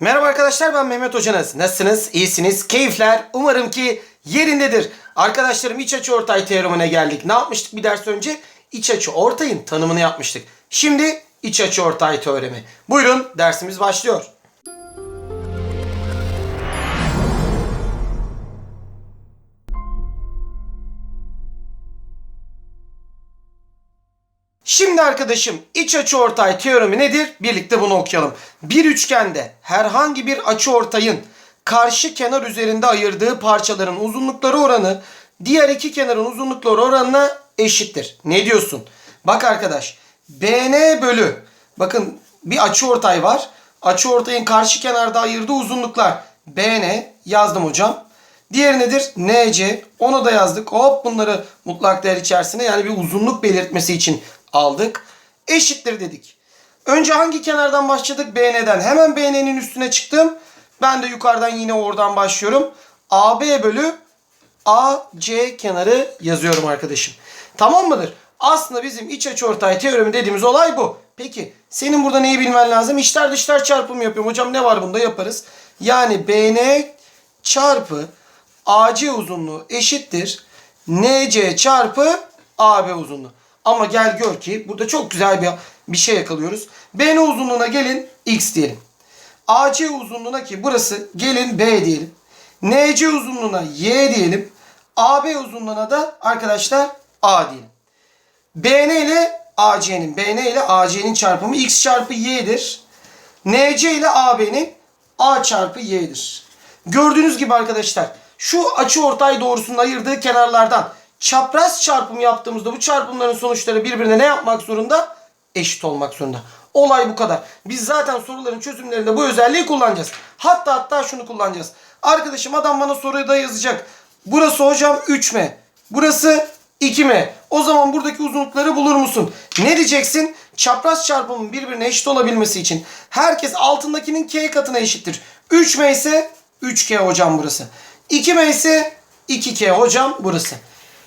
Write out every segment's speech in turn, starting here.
Merhaba arkadaşlar ben Mehmet Hocanız. Nasılsınız? İyisiniz? Keyifler umarım ki yerindedir. Arkadaşlarım iç açı ortay teoremine geldik. Ne yapmıştık bir ders önce? İç açı ortayın tanımını yapmıştık. Şimdi iç açı ortay teoremi. Buyurun dersimiz başlıyor. Şimdi arkadaşım iç açı ortay teoremi nedir? Birlikte bunu okuyalım. Bir üçgende herhangi bir açı ortayın karşı kenar üzerinde ayırdığı parçaların uzunlukları oranı diğer iki kenarın uzunlukları oranına eşittir. Ne diyorsun? Bak arkadaş BN bölü bakın bir açı ortay var. Açı ortayın karşı kenarda ayırdığı uzunluklar BN yazdım hocam. Diğeri nedir? NC. Onu da yazdık. Hop bunları mutlak değer içerisine yani bir uzunluk belirtmesi için aldık. Eşittir dedik. Önce hangi kenardan başladık? BN'den. Hemen BN'nin üstüne çıktım. Ben de yukarıdan yine oradan başlıyorum. AB bölü AC kenarı yazıyorum arkadaşım. Tamam mıdır? Aslında bizim iç açıortay teoremi dediğimiz olay bu. Peki senin burada neyi bilmen lazım? İçler dışlar çarpımı yapıyorum. Hocam ne var bunda yaparız. Yani BN çarpı AC uzunluğu eşittir. NC çarpı AB uzunluğu. Ama gel gör ki burada çok güzel bir, bir şey yakalıyoruz. BN uzunluğuna gelin X diyelim. AC uzunluğuna ki burası gelin B diyelim. NC uzunluğuna Y diyelim. AB uzunluğuna da arkadaşlar A diyelim. BN ile AC'nin BN ile AC'nin çarpımı X çarpı Y'dir. NC ile AB'nin A çarpı Y'dir. Gördüğünüz gibi arkadaşlar şu açı ortay doğrusunun ayırdığı kenarlardan çapraz çarpım yaptığımızda bu çarpımların sonuçları birbirine ne yapmak zorunda? Eşit olmak zorunda. Olay bu kadar. Biz zaten soruların çözümlerinde bu özelliği kullanacağız. Hatta hatta şunu kullanacağız. Arkadaşım adam bana soruyu da yazacak. Burası hocam 3M. Burası 2M. O zaman buradaki uzunlukları bulur musun? Ne diyeceksin? Çapraz çarpımın birbirine eşit olabilmesi için herkes altındakinin k katına eşittir. 3M ise 3K hocam burası. 2M ise 2K hocam burası.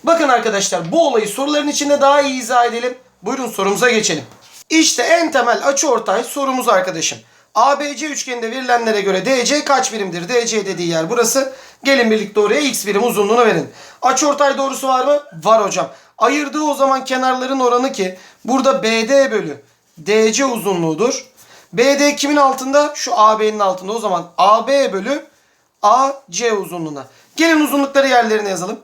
Bakın arkadaşlar bu olayı soruların içinde daha iyi izah edelim. Buyurun sorumuza geçelim. İşte en temel açıortay sorumuz arkadaşım. ABC üçgeninde verilenlere göre DC kaç birimdir? DC dediği yer burası. Gelin birlikte oraya x birim uzunluğunu verin. Açıortay doğrusu var mı? Var hocam. Ayırdığı o zaman kenarların oranı ki burada BD bölü DC uzunluğudur. BD kimin altında? Şu AB'nin altında. O zaman AB bölü AC uzunluğuna. Gelin uzunlukları yerlerine yazalım.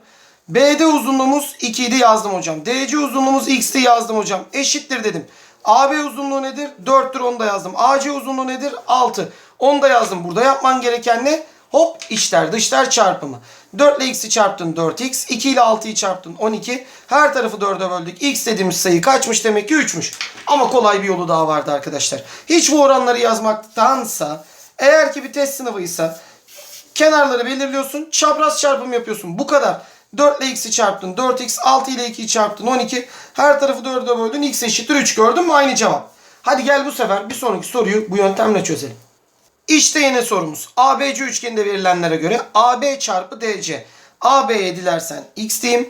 BD uzunluğumuz 2 idi yazdım hocam. DC uzunluğumuz x'ti yazdım hocam. Eşittir dedim. AB uzunluğu nedir? 4'tür onu da yazdım. AC uzunluğu nedir? 6. Onu da yazdım. Burada yapman gereken ne? Hop içler dışlar çarpımı. 4 ile x'i çarptın 4x. 2 ile 6'yı çarptın 12. Her tarafı 4'e böldük. x dediğimiz sayı kaçmış demek ki 3'müş. Ama kolay bir yolu daha vardı arkadaşlar. Hiç bu oranları yazmaktansa eğer ki bir test sınavıysa kenarları belirliyorsun. Çapraz çarpım yapıyorsun. Bu kadar. 4 ile x'i çarptın 4x, 6 ile 2'yi çarptın 12. Her tarafı 4'e böldün x eşittir 3 gördün mü? Aynı cevap. Hadi gel bu sefer bir sonraki soruyu bu yöntemle çözelim. İşte yine sorumuz. ABC üçgeninde verilenlere göre AB çarpı DC. AB'ye dilersen x diyeyim.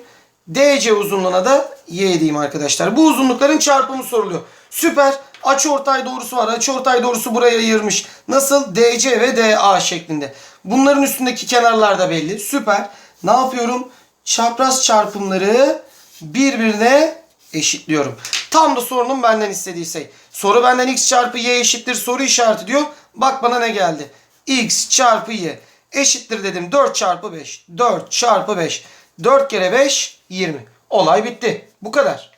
DC uzunluğuna da y diyeyim arkadaşlar. Bu uzunlukların çarpımı soruluyor. Süper. Açıortay doğrusu var. Açıortay doğrusu buraya ayırmış. Nasıl? DC ve DA şeklinde. Bunların üstündeki kenarlar da belli. Süper. Ne yapıyorum? Çapraz çarpımları birbirine eşitliyorum. Tam da sorunun benden istediği şey. Soru benden x çarpı y eşittir soru işareti diyor. Bak bana ne geldi. x çarpı y eşittir dedim 4 çarpı 5. 4 çarpı 5. 4 kere 5 20. Olay bitti. Bu kadar.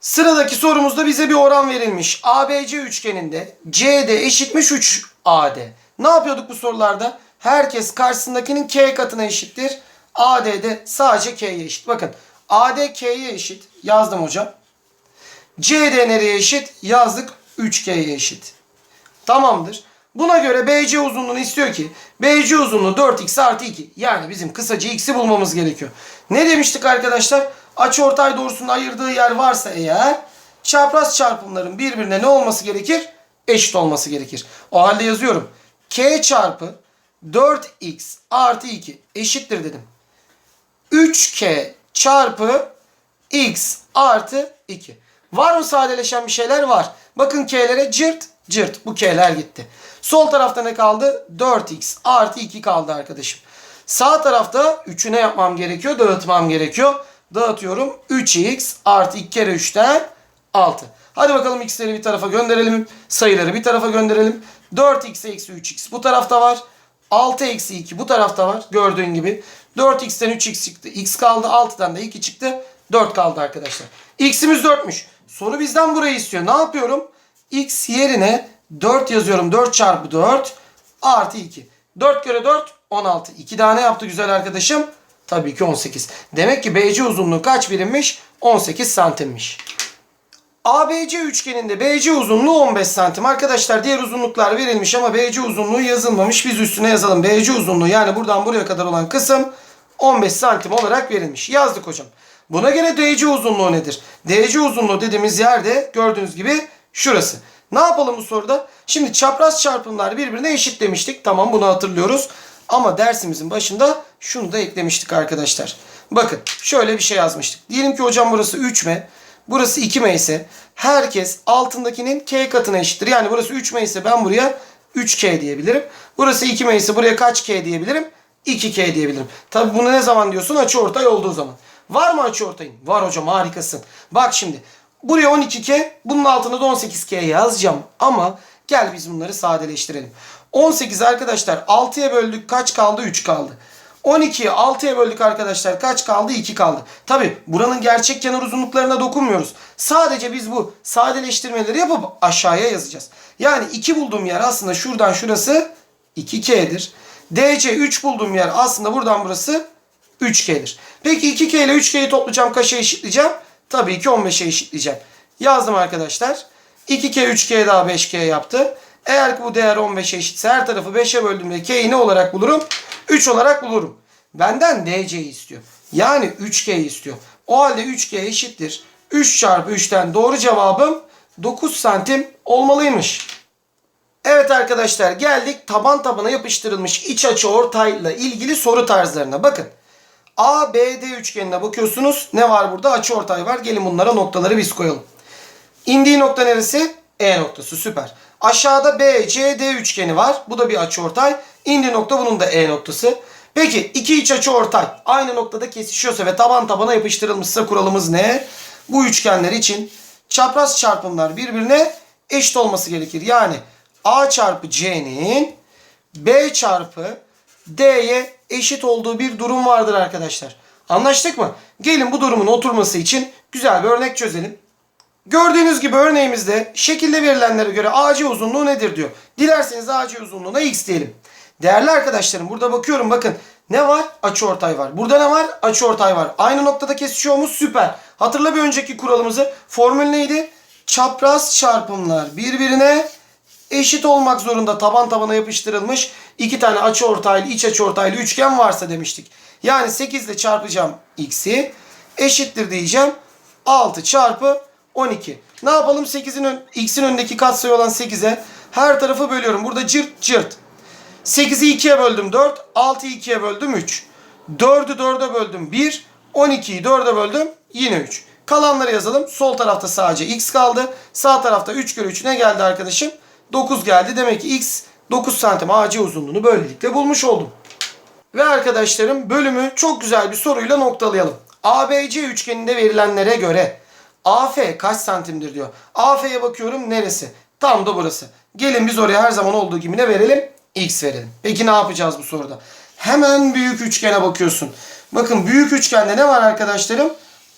Sıradaki sorumuzda bize bir oran verilmiş. ABC üçgeninde CD eşitmiş 3 AD. Ne yapıyorduk bu sorularda? Herkes karşısındakinin k katına eşittir. AD de sadece k'ye eşit. Bakın AD k'ye eşit. Yazdım hocam. CD nereye eşit? Yazdık 3k'ye eşit. Tamamdır. Buna göre BC uzunluğunu istiyor ki BC uzunluğu 4x artı 2. Yani bizim kısaca x'i bulmamız gerekiyor. Ne demiştik arkadaşlar? Açıortay doğrusunun ayırdığı yer varsa eğer çapraz çarpımların birbirine ne olması gerekir? Eşit olması gerekir. O halde yazıyorum. K çarpı 4x artı 2 eşittir dedim. 3k çarpı x artı 2. Var mı sadeleşen bir şeyler? Var. Bakın k'lere cırt Cırt bu k'ler gitti. Sol tarafta ne kaldı? 4x artı 2 kaldı arkadaşım. Sağ tarafta 3'ü ne yapmam gerekiyor? Dağıtmam gerekiyor. Dağıtıyorum. 3x artı 2 kere 3'ten 6. Hadi bakalım x'leri bir tarafa gönderelim. Sayıları bir tarafa gönderelim. 4x eksi 3x bu tarafta var. 6 eksi 2 bu tarafta var. Gördüğün gibi. 4x'ten 3x çıktı. x kaldı. 6'dan da 2 çıktı. 4 kaldı arkadaşlar. x'imiz 4'müş. Soru bizden burayı istiyor. Ne yapıyorum? x yerine 4 yazıyorum. 4 çarpı 4 artı 2. 4 kere 4 16. 2 tane yaptı güzel arkadaşım. Tabii ki 18. Demek ki BC uzunluğu kaç birimmiş? 18 santimmiş. ABC üçgeninde BC uzunluğu 15 santim. Arkadaşlar diğer uzunluklar verilmiş ama BC uzunluğu yazılmamış. Biz üstüne yazalım. BC uzunluğu yani buradan buraya kadar olan kısım 15 santim olarak verilmiş. Yazdık hocam. Buna göre DC uzunluğu nedir? DC uzunluğu dediğimiz yerde gördüğünüz gibi şurası. Ne yapalım bu soruda? Şimdi çapraz çarpımlar birbirine eşit demiştik. Tamam bunu hatırlıyoruz. Ama dersimizin başında şunu da eklemiştik arkadaşlar. Bakın şöyle bir şey yazmıştık. Diyelim ki hocam burası 3M. Burası 2M ise herkes altındakinin K katına eşittir. Yani burası 3M ise ben buraya 3K diyebilirim. Burası 2M ise buraya kaç K diyebilirim? 2K diyebilirim. Tabi bunu ne zaman diyorsun? Açı ortay olduğu zaman. Var mı açı ortayın? Var hocam harikasın. Bak şimdi. Buraya 12K, bunun altına da 18K yazacağım. Ama gel biz bunları sadeleştirelim. 18 arkadaşlar 6'ya böldük kaç kaldı? 3 kaldı. 12'yi 6'ya böldük arkadaşlar. Kaç kaldı? 2 kaldı. Tabi buranın gerçek kenar uzunluklarına dokunmuyoruz. Sadece biz bu sadeleştirmeleri yapıp aşağıya yazacağız. Yani 2 bulduğum yer aslında şuradan şurası 2K'dir. DC 3 bulduğum yer aslında buradan burası 3K'dir. Peki 2K ile 3K'yi toplayacağım. Kaça eşitleyeceğim? Tabii ki 15'e eşitleyeceğim. Yazdım arkadaşlar. 2K 3K daha 5K yaptı. Eğer ki bu değer 15'e eşitse her tarafı 5'e böldüğümde K'yi ne olarak bulurum? 3 olarak bulurum. Benden DC'yi istiyor. Yani 3K'yi istiyor. O halde 3K eşittir. 3 çarpı 3'ten doğru cevabım 9 santim olmalıymış. Evet arkadaşlar geldik taban tabana yapıştırılmış iç açı ortayla ilgili soru tarzlarına. Bakın. ABD üçgenine bakıyorsunuz. Ne var burada? Açı ortay var. Gelin bunlara noktaları biz koyalım. İndiği nokta neresi? E noktası. Süper. Aşağıda BCD üçgeni var. Bu da bir açıortay. İndiği nokta bunun da E noktası. Peki iki iç açıortay aynı noktada kesişiyorsa ve taban tabana yapıştırılmışsa kuralımız ne? Bu üçgenler için çapraz çarpımlar birbirine eşit olması gerekir. Yani A çarpı C'nin B çarpı D'ye eşit olduğu bir durum vardır arkadaşlar. Anlaştık mı? Gelin bu durumun oturması için güzel bir örnek çözelim. Gördüğünüz gibi örneğimizde şekilde verilenlere göre AC uzunluğu nedir diyor. Dilerseniz AC uzunluğuna x diyelim. Değerli arkadaşlarım burada bakıyorum bakın. Ne var? Açıortay var. Burada ne var? Açıortay var. Aynı noktada kesişiyor mu? Süper. Hatırla bir önceki kuralımızı. Formül neydi? Çapraz çarpımlar birbirine eşit olmak zorunda taban tabana yapıştırılmış iki tane açıortaylı iç açıortaylı üçgen varsa demiştik. Yani 8 ile çarpacağım x'i eşittir diyeceğim. 6 çarpı 12. Ne yapalım? 8'in ön, x'in önündeki katsayı olan 8'e her tarafı bölüyorum. Burada cırt cırt. 8'i 2'ye böldüm 4. 6'yı 2'ye böldüm 3. 4'ü 4'e böldüm 1. 12'yi 4'e böldüm yine 3. Kalanları yazalım. Sol tarafta sadece x kaldı. Sağ tarafta 3 kere 3 ne geldi arkadaşım? 9 geldi. Demek ki x 9 santim AC uzunluğunu böylelikle bulmuş oldum. Ve arkadaşlarım bölümü çok güzel bir soruyla noktalayalım. ABC üçgeninde verilenlere göre AF kaç santimdir diyor. AF'ye bakıyorum neresi? Tam da burası. Gelin biz oraya her zaman olduğu gibi ne verelim? X verelim. Peki ne yapacağız bu soruda? Hemen büyük üçgene bakıyorsun. Bakın büyük üçgende ne var arkadaşlarım?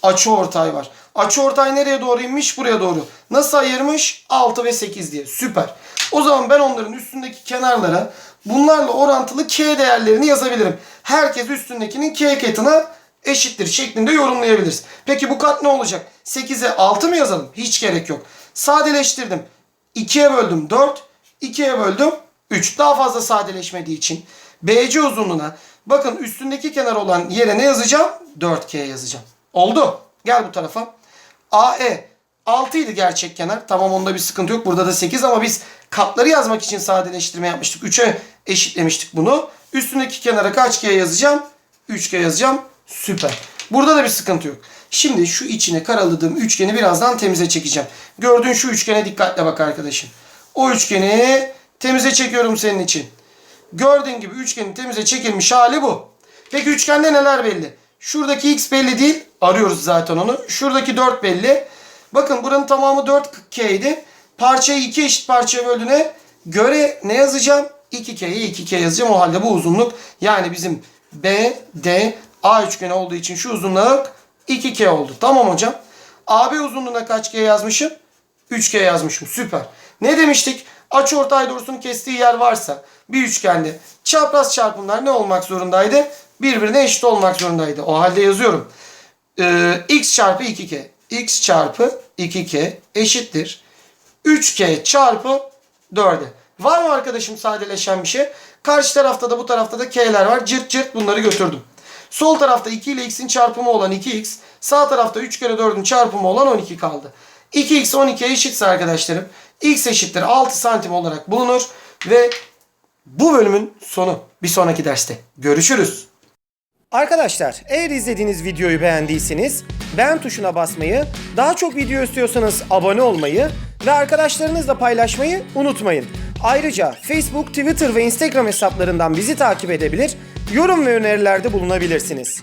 Açıortay var. Açıortay nereye doğru inmiş? Buraya doğru. Nasıl ayırmış? 6 ve 8 diye. Süper. O zaman ben onların üstündeki kenarlara bunlarla orantılı k değerlerini yazabilirim. Herkes üstündekinin k katına eşittir şeklinde yorumlayabiliriz. Peki bu kat ne olacak? 8'e 6 mı yazalım? Hiç gerek yok. Sadeleştirdim. 2'ye böldüm 4. 2'ye böldüm 3. Daha fazla sadeleşmediği için BC uzunluğuna bakın üstündeki kenar olan yere ne yazacağım? 4K yazacağım. Oldu. Gel bu tarafa. AE 6 idi gerçek kenar. Tamam onda bir sıkıntı yok. Burada da 8 ama biz katları yazmak için sadeleştirme yapmıştık. 3'e eşitlemiştik bunu. Üstündeki kenara kaç K yazacağım? 3K yazacağım. Süper. Burada da bir sıkıntı yok. Şimdi şu içine karaladığım üçgeni birazdan temize çekeceğim. Gördüğün şu üçgene dikkatle bak arkadaşım. O üçgeni temize çekiyorum senin için. Gördüğün gibi üçgenin temize çekilmiş hali bu. Peki üçgende neler belli? Şuradaki x belli değil. Arıyoruz zaten onu. Şuradaki 4 belli. Bakın buranın tamamı 4K idi. Parçayı iki eşit parçaya böldüğüne göre ne yazacağım? 2K'ye 2K yazacağım. O halde bu uzunluk yani bizim BD A üçgeni olduğu için şu uzunluk 2K oldu. Tamam hocam. AB uzunluğuna kaç K yazmışım? 3K yazmışım. Süper. Ne demiştik? Açıortay doğrusunun kestiği yer varsa bir üçgende çapraz çarpımlar ne olmak zorundaydı? Birbirine eşit olmak zorundaydı. O halde yazıyorum. Ee, x çarpı 2k. x çarpı 2k eşittir. 3k çarpı 4'e. Var mı arkadaşım sadeleşen bir şey? Karşı tarafta da bu tarafta da k'ler var. Cırt cırt bunları götürdüm. Sol tarafta 2 ile x'in çarpımı olan 2x. Sağ tarafta 3 kere 4'ün çarpımı olan 12 kaldı. 2x 12'ye eşitse arkadaşlarım x eşittir 6 santim olarak bulunur. Ve bu bölümün sonu. Bir sonraki derste görüşürüz. Arkadaşlar eğer izlediğiniz videoyu beğendiyseniz beğen tuşuna basmayı, daha çok video istiyorsanız abone olmayı ve arkadaşlarınızla paylaşmayı unutmayın. Ayrıca Facebook, Twitter ve Instagram hesaplarından bizi takip edebilir, yorum ve önerilerde bulunabilirsiniz.